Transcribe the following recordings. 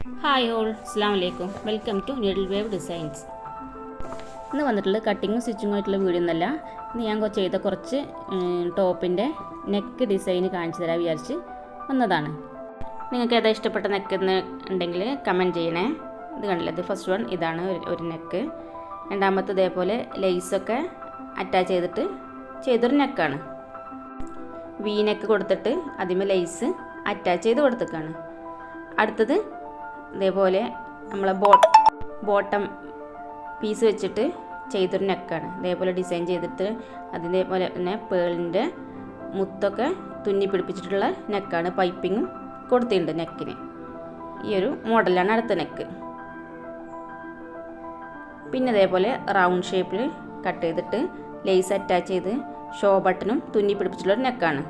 Hi all അസ്സാം വലൈക്കും welcome to needle wave designs ഇന്ന് വന്നിട്ടുള്ളത് കട്ടിങ്ങും സ്റ്റിച്ചിങ്ങും ആയിട്ടുള്ള വീഡിയോ ഒന്നല്ല ഇന്ന് ഞാൻ ചെയ്ത കുറച്ച് ടോപ്പിന്റെ നെക്ക് ഡിസൈൻ കാണിച്ചു തരാൻ വിചാരിച്ച് വന്നതാണ്. നിങ്ങൾക്ക് ഏതാ ഇഷ്ടപ്പെട്ട നെക്ക് എന്ന് ഉണ്ടെങ്കിൽ കമന്റ് ചെയ്യണേ. ഇത് കണ്ടില്ല? ഇത് ഫസ്റ്റ് വൺ ഇതാണ് ഒരു- നെക്ക് രണ്ടാമത്തെ ഇതേപോലെ ലെയ്സൊക്കെ അറ്റാച്ച് ചെയ്തിട്ട് ചെയ്തൊരു നെക്കാണ് വി നെക്ക് കൊടുത്തിട്ട് അതിമേ ലേസ് അറ്റാച്ച് ചെയ്ത് കൊടുത്തേക്കാണ്. അടുത്തത് ഇതേപോലെ നമ്മളെ ബോ ബോട്ടം പീസ് വെച്ചിട്ട് ചെയ്തൊരു നെക്കാണ് ഇതേപോലെ ഡിസൈൻ ചെയ്തിട്ട് അതേപോലെ തന്നെ പേളിന്റെ മുത്തൊക്കെ തുന്നി പിടിപ്പിച്ചിട്ടുള്ള നെക്കാണ് പൈപ്പിങ്ങും കൊടുത്തിട്ടുണ്ട് നെക്കിന് ഈ ഒരു മോഡലാണ് അടുത്ത നെക്ക് പിന്നെ ഇതേപോലെ റൗണ്ട് ഷേപ്പിൽ കട്ട് ചെയ്തിട്ട് ലേസ് അറ്റാച്ച് ചെയ്ത് ഷോ ബട്ടണും തുന്നി പിടിപ്പിച്ചിട്ടുള്ള ഒരു നെക്കാണ്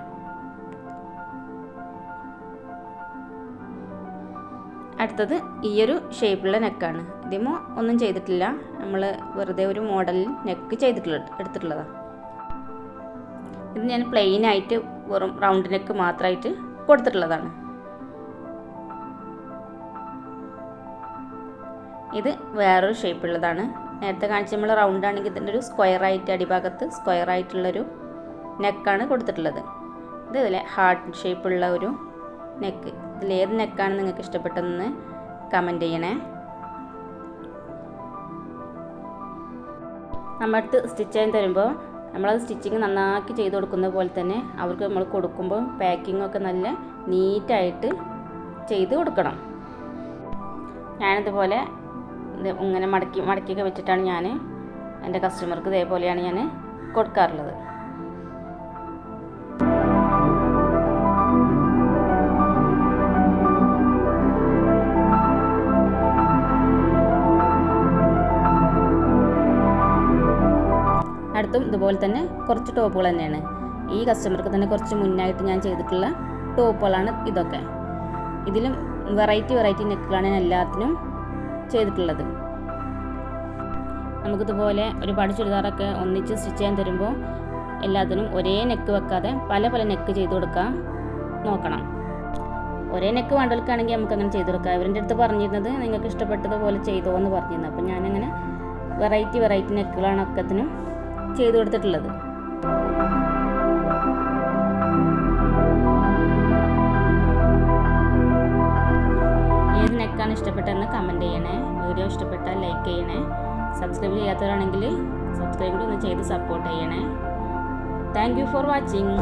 അടുത്തത് ഈ ഒരു ഷേപ്പിലുള്ള നെക്കാണ് ഇതിമോ ഒന്നും ചെയ്തിട്ടില്ല. നമ്മൾ വെറുതെ ഒരു മോഡലിൽ നെക്ക് ചെയ്തിട്ടുള്ള എടുത്തിട്ടുള്ളതാണ് ഇത് ഞാൻ പ്ലെയിൻ ആയിട്ട് വെറും റൗണ്ട് നെക്ക് മാത്രമായിട്ട് കൊടുത്തിട്ടുള്ളതാണ്. ഇത് വേറൊരു ഷേപ്പുള്ളതാണ് നേരത്തെ കാണിച്ച നമ്മൾ റൗണ്ട് ആണെങ്കിൽ ഇതിന്റെ ഒരു സ്ക്വയർ ആയിട്ട് അടിഭാഗത്ത് സ്ക്വയർ ആയിട്ടുള്ളൊരു നെക്കാണ് കൊടുത്തിട്ടുള്ളത്. ഇത് ഇതിലെ ഹാർട്ട് ഷേപ്പുള്ള ഒരു നെക്ക് ഇതിൽ ഏത് നെക്കാണ് നിങ്ങൾക്ക് ഇഷ്ടപ്പെട്ടതെന്ന് കമന്റ് ചെയ്യണേ. നമ്മളടുത്ത് സ്റ്റിച്ച് ചെയ്യാൻ തരുമ്പോൾ നമ്മളത് സ്റ്റിച്ചിങ് നന്നാക്കി ചെയ്ത് കൊടുക്കുന്ന പോലെ തന്നെ അവർക്ക് നമ്മൾ കൊടുക്കുമ്പോൾ പാക്കിങ്ങൊക്കെ നല്ല നീറ്റായിട്ട് ചെയ്ത് കൊടുക്കണം. ഞാനിതുപോലെ ഇങ്ങനെ മടക്കി മടക്കിയൊക്കെ വെച്ചിട്ടാണ് ഞാൻ എന്റെ കസ്റ്റമർക്ക് ഇതേപോലെയാണ് ഞാൻ കൊടുക്കാറുള്ളത്. അടുത്തും ഇതുപോലെ തന്നെ കുറച്ച് ടോപ്പുകൾ തന്നെയാണ്. ഈ കസ്റ്റമർക്ക് തന്നെ കുറച്ച് മുന്നായിട്ട് ഞാൻ ചെയ്തിട്ടുള്ള ടോപ്പുകളാണ് ഇതൊക്കെ. ഇതിലും വെറൈറ്റി വെറൈറ്റി നെക്കുകളാണ് ഞാൻ എല്ലാത്തിനും ചെയ്തിട്ടുള്ളത്. നമുക്കിതുപോലെ ഒരുപാട് ചുരിദാറൊക്കെ ഒന്നിച്ച് സ്റ്റിച്ച് ചെയ്യാൻ തരുമ്പോൾ എല്ലാത്തിനും ഒരേ നെക്ക് വെക്കാതെ പല പല നെക്ക് ചെയ്ത് കൊടുക്കാൻ നോക്കണം. ഒരേ നെക്ക് വേണ്ടവർക്കാണെങ്കിൽ നമുക്ക് അങ്ങനെ ചെയ്ത് കൊടുക്കാം. ഇവരുടെ അടുത്ത് പറഞ്ഞിരുന്നത് നിങ്ങൾക്ക് ഇഷ്ടപ്പെട്ടതുപോലെ ചെയ്തോ എന്ന് പറഞ്ഞിരുന്നു. അപ്പം ഞാനങ്ങനെ വെറൈറ്റി വെറൈറ്റി നെക്കുകളാണ് ഒക്കത്തിനും ചെയ്തു കൊടുത്തിട്ടുള്ളത്. ഏത് നെക്കാണ് ഇഷ്ടപ്പെട്ടതെന്ന് കമന്റ് ചെയ്യണേ. വീഡിയോ ഇഷ്ടപ്പെട്ടാൽ ലൈക്ക് ചെയ്യണേ. സബ്സ്ക്രൈബ് ചെയ്യാത്തവരാണെങ്കിൽ സബ്സ്ക്രൈബ് കൂടി ഒന്ന് ചെയ്ത് സപ്പോർട്ട് ചെയ്യണേ. Thank you for watching